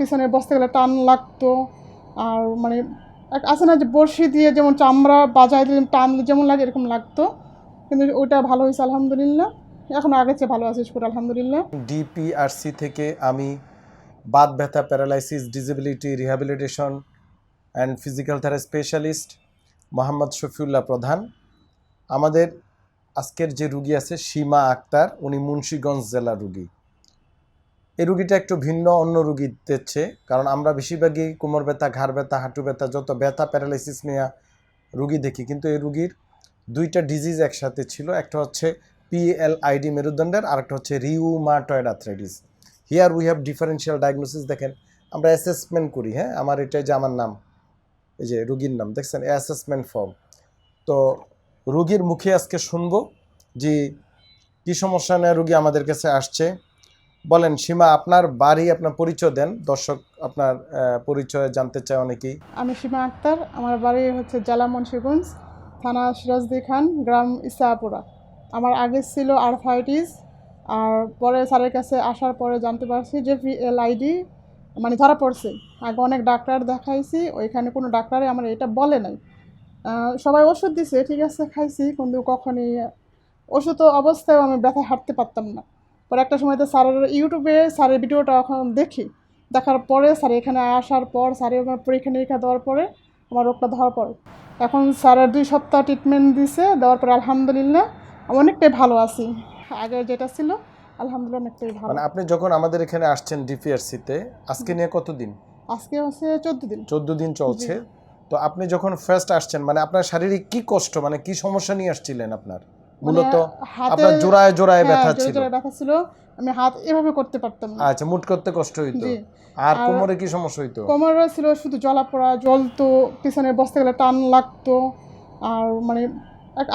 পিছনে বসতে গেলে টান লাগতো। আর মানে এক আছে না যে বড়শি দিয়ে যেমন চামড়া বাজায় দিলে টান যেমন লাগে এরকম লাগতো। কিন্তু ওইটা ভালো হয়েছে, আলহামদুলিল্লাহ। এখন আগের চেয়ে ভালো আছে শুকুর আলহামদুলিল্লাহ। ডিপিআরসি থেকে আমি বাত ব্যথা, paralysis, disability, rehabilitation and physical therapy specialist Mohammad Shafiullah Pradhan. আমাদের আজকের যে রুগী আছে সীমা আক্তার, উনি মুন্সীগঞ্জ জেলার রুগী। এই রুগীটা একটু ভিন্ন, অন্য রুগীদের চেয়ে কারণ আমরা বেশিরভাগই কোমর ব্যথা, ঘাড় ব্যথা, হাঁটু ব্যথা, যত ব্যথা প্যারালাইসিস নেওয়া রুগী দেখি, কিন্তু এই রুগীর দুইটা ডিজিজ একসাথে ছিল। একটা হচ্ছে পিএলআইডি মেরুদণ্ডের, আর একটা হচ্ছে rheumatoid arthritis here we have differential diagnosis দেখেন, আমরা অ্যাসেসমেন্ট করি হ্যাঁ? আমার এটাই যে আমার নাম, এই যে রুগীর নাম, দেখছেন? অ্যাসেসমেন্ট ফর্ম তো রুগীর মুখে আজকে শুনব যে কী সমস্যা নিয়ে রুগী আমাদের কাছে আসছে। বলেন, সীমা, আপনার বাড়ি আপনার পরিচয় দেন। দর্শক আপনার পরিচয় জানতে চায় অনেকেই। আমি সীমা আক্তার। আমার বাড়ি হচ্ছে জেলা মুন্সিগঞ্জ, থানা সিরাজদি খান, গ্রাম ইসাপুরা। আমার আগে ছিল আরথাইটিস আর পরে স্যারের কাছে আসার পরে জানতে পারছি যে ভিএলআইডি মানে ধরা পড়ছে। আগে অনেক ডাক্তার দেখাইছি, ওইখানে কোনো ডাক্তারে আমার এটা বলে নাই। সবাই ওষুধ দিছে, ঠিক আছে, খাইছি, কিন্তু কখনই ওষুধ অবস্থায়ও আমি ব্যথা হাঁটতে পারতাম না। পরে একটা সময় তো স্যারের ইউটিউবে স্যারের ভিডিওটা এখন দেখি। দেখার পরে স্যার এখানে আসার পর স্যারের আমার পরীক্ষা নিরীক্ষা দেওয়ার পরে আমার রোগটা ধরা পড়ে এখন স্যারের দুই সপ্তাহ ট্রিটমেন্ট দিছে দেওয়ার পরে আলহামদুলিল্লাহ আমি অনেকটাই ভালো আছি। আগে যেটা ছিল আলহামদুলিল্লাহ অনেকটাই ভালো। মানে আপনি যখন আমাদের এখানে আসছেন ডিপিআরসিতে আজকে নিয়ে কতদিন? আজকে হচ্ছে চোদ্দ দিন। চোদ্দ দিন চলছে। তো আপনি যখন ফার্স্ট আসছেন মানে আপনার শারীরিক কি কষ্ট মানে কি সমস্যা নিয়ে আসছিলেন আপনার? মূলত আপনার জোড়ায় জোড়ায় হ্যাঁ, ব্যথা ছিল। ব্যথা ছিল। আমি হাত এভাবে করতে পারতাম না। আচ্ছা মুট করতে কষ্ট হইতো। আর কোমরে কি সমস্যা হইতো? কোমরে ছিল শুধু জলা পড়া জ্বলতো পিছনে বসতে গেলে টান লাগতো। আর মানে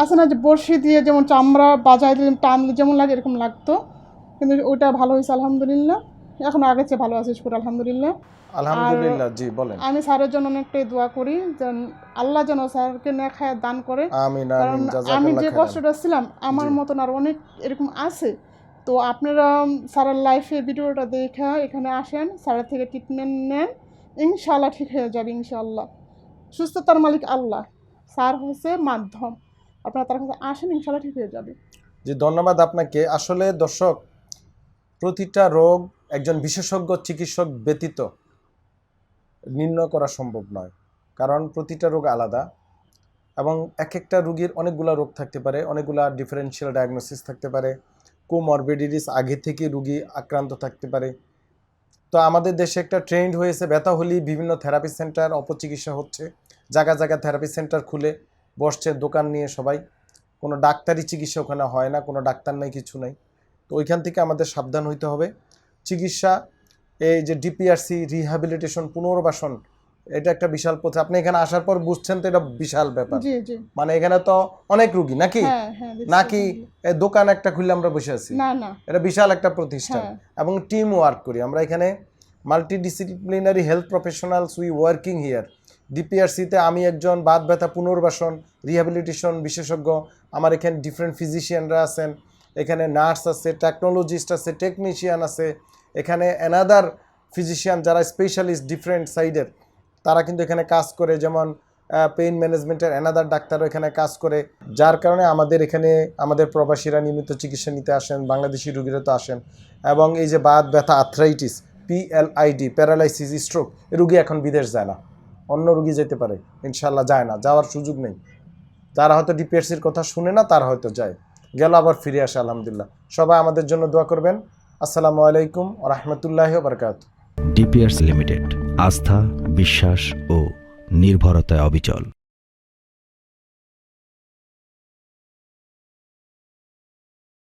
আছে না যে বড়শি দিয়ে যেমন চামড়া বাজায় দিলে টান যেমন লাগে এরকম লাগতো। কিন্তু ওইটা ভালো হয়েছে আলহামদুলিল্লাহ। এখন আগের চেয়ে ভালো আছে শুকুর আলহামদুলিল্লাহ। আলহামদুলিল্লাহ জি বলেন। আমি স্যারের জন্য অনেকটাই দোয়া করি যেন আল্লাহ যেন স্যারকে নেখায় দান করে। আমিন কারণ আমিন আমি যে কষ্টটা ছিলাম আমার মতন আর অনেক এরকম আছে। তো আপনারা স্যারের লাইফে ভিডিওটা দেখে এখানে আসেন স্যারের থেকে ট্রিটমেন্ট নেন ইনশাল্লাহ ঠিক হয়ে যাবে ইনশাল্লাহ সুস্থতার মালিক আল্লাহ স্যার হচ্ছে মাধ্যম। আপনারা তার কাছে আসেন ইনশাল্লাহ ঠিক হয়ে যাবে। জি ধন্যবাদ আপনাকে। আসলে দর্শক প্রতিটা রোগ একজন বিশেষজ্ঞ চিকিৎসক ব্যতীত নির্ণয় করা সম্ভব নয়। কারণ প্রতিটা রোগ আলাদা এবং এক একটা রোগীর অনেকগুলা রোগ থাকতে পারে, অনেকগুলা ডিফারেন্সিয়াল ডায়াগনোসিস থাকতে পারে কোমরবিডিটিস আগে থেকে রুগী আক্রান্ত থাকতে পারে। তো আমাদের দেশে একটা ট্রেন্ড হয়েছে, ব্যথা হলেই বিভিন্ন থেরাপি সেন্টার অপচিকিৎসা হচ্ছে। জায়গা জায়গা থেরাপি সেন্টার খুলে বসছে, দোকান নিয়ে সবাই। কোনো ডাক্তারি চিকিৎসা ওখানে হয় না, কোনো ডাক্তার নাই, কিছু নাই। তো ওইখান থেকে আমাদের সাবধান হইতে হবে। চিকিৎসা এই যে ডিপিআরসি রিহ্যাবিলিটেশন পুনর্বাসন এটা একটা বিশাল পথে। আপনি এখানে আসার পর বুঝছেন তো এটা বিশাল ব্যাপার। মানে এখানে তো অনেক রুগী নাকি? হ্যাঁ হ্যাঁ। নাকি দোকান একটা খুললে আমরা বসে আছি? এটা বিশাল একটা প্রতিষ্ঠান। হ্যাঁ। এবং টিম ওয়ার্ক করি। আমরা এখানে multidisciplinary health professionals we working here ডিপিআরসিতে আমি একজন বাদ ব্যথা পুনর্বাসন রিহ্যাবিলিটেশন বিশেষজ্ঞ। আমার এখানে ডিফারেন্ট ফিজিশিয়ানরা আছেন। এখানে নার্স আছে টেকনোলজিস্ট আছে টেকনিশিয়ান আছে, এখানে অ্যানাদার ফিজিশিয়ান যারা স্পেশালিস্ট ডিফারেন্ট সাইডের তারা কিন্তু এখানে কাজ করে, যেমন পেইন ম্যানেজমেন্টের অ্যানাদার ডাক্তারও এখানে কাজ করে, যার কারণে আমাদের এখানে, আমাদের প্রবাসীরা নিয়মিত চিকিৎসা নিতে আসেন, বাংলাদেশি রুগীরা তো আসেন, এবং এই যে বাত ব্যথা আর্থ্রাইটিস পিএলআইডি প্যারালাইসিস স্ট্রোক রুগী এখন বিদেশ যায় না, অন্য রুগী যেতে পারে ইনশাল্লাহ যায় না, যাওয়ার সুযোগ নেই, যারা হয়তো ডিপিএসসির কথা শুনে না, তারা হয়তো যায়। গেল, আবার ফিরে আসে, আলহামদুলিল্লাহ। সবাই আমাদের জন্য দোয়া করবেন। আসসালামু আলাইকুম রহমতুল্লাহ বরকাত ডিপিআরস লিমিটেড, আস্থা, বিশ্বাস ও নির্ভরতায় অবিচল।